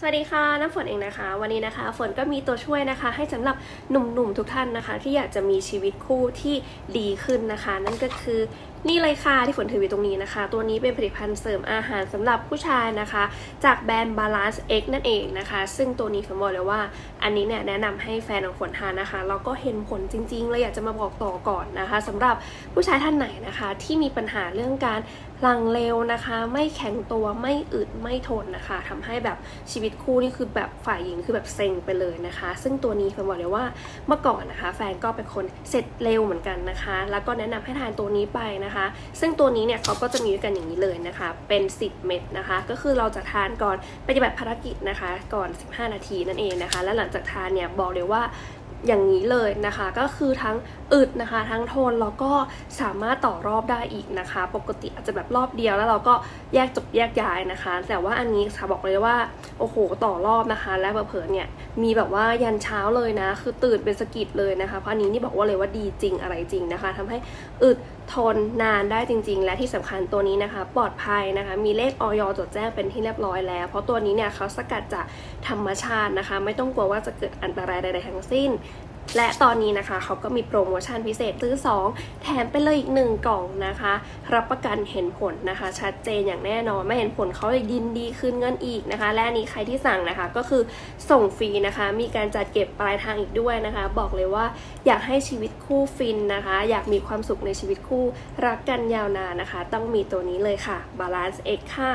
สวัสดีค่ะน้ำฝนเองนะคะ วันนี้นะคะ ฝนก็มีตัวช่วยนะคะ ให้สำหรับหนุ่มๆทุกท่านนะคะ ที่อยากจะมีชีวิตคู่ที่ดีขึ้นนะคะ นั่นก็คือนี่เลยค่ะที่ฝนถืออยู่ตรงนี้นะคะ ตัวนี้เป็นผลิตภัณฑ์เสริมอาหารสำหรับผู้ชายนะคะ จากแบรนด์ Balance X นั่นเองนะคะ ซึ่งตัวนี้ฝนบอกเลยว่า อันนี้เนี่ยแนะนำให้แฟนของฝนทานนะคะแล้วก็เห็นผลจริงๆเลยอยากจะมาบอกต่อก่อนนะคะสำหรับผู้ชายท่านไหนนะคะ ที่มีปัญหาเรื่องการหลังเร็วนะคะ ไม่แข็งตัวไม่อึดไม่ทนนะคะทำให้แบบชีวิตคู่นี่คือแบบฝ่ายหญิงคือแบบเซ็งไปเลยนะคะ ซึ่งตัวนี้ฝนบอกเลยว่าเมื่อก่อนนะคะ แฟนก็เป็นคนเสร็จเร็วเหมือนกันนะคะ แล้วก็แนะนำให้ทานตัวนี้ไปนะคะ ซึ่งตัวนี้เนี่ยเขาก็จะมีด้วยกันอย่างนี้เลยนะคะ เป็น 10 เม็ดนะคะ ก็คือเราจะทานก่อนปฏิบัติภารกิจนะคะ ก่อน 15 นาทีนั่นเองนะคะ และหลังจากทานเนี่ยบอกเลยว่า อย่างนี้เลยนะคะ ก็คือทั้งอึดนะคะ ทั้งทนแล้วก็สามารถต่อรอบได้อีกนะคะ ปกติอาจจะแบบรอบเดียวแล้วเราก็แยกจบแยกย้ายนะคะ แต่ว่าอันนี้ค่ะบอกเลยว่าโอ้โหต่อรอบนะคะ และเผลอเนี่ยมีแบบว่ายันเช้าเลยนะ คือตื่นเป็นสกิดเลยนะคะเพราะอันนี้นี่บอกว่าเลยว่าดีจริงอะไรจริงนะคะทำให้อึดทนนานได้จริง ๆ และที่สำคัญตัวนี้นะคะ ปลอดภัยนะคะ มีเลขออยจดแจ้งเป็นที่เรียบร้อยแล้ว เพราะตัวนี้เนี่ยเขาสกัดจากธรรมชาตินะคะ ไม่ต้องกลัวว่าจะเกิดอันตรายใดๆทั้งสิ้นและตอนนี้นะคะเขาก็มีโปรโมชั่นพิเศษซื้อ 2 แถมไปเลยอีก 1 กล่องนะคะ รับประกันเห็นผลนะคะ ชัดเจนอย่างแน่นอนไม่เห็นผลเขาเลยยินดีคืนเงินอีกนะคะ และนนี้ใครที่สั่งนะคะก็คือส่งฟรีนะคะ มีการจัดเก็บปลายทางอีกด้วยนะคะ บอกเลยว่าอยากให้ชีวิตคู่ฟินนะคะ อยากมีความสุขในชีวิตคู่รักกันยาวนานนะคะ ต้องมีตัวนี้เลยค่ะ Balance X ค่ะ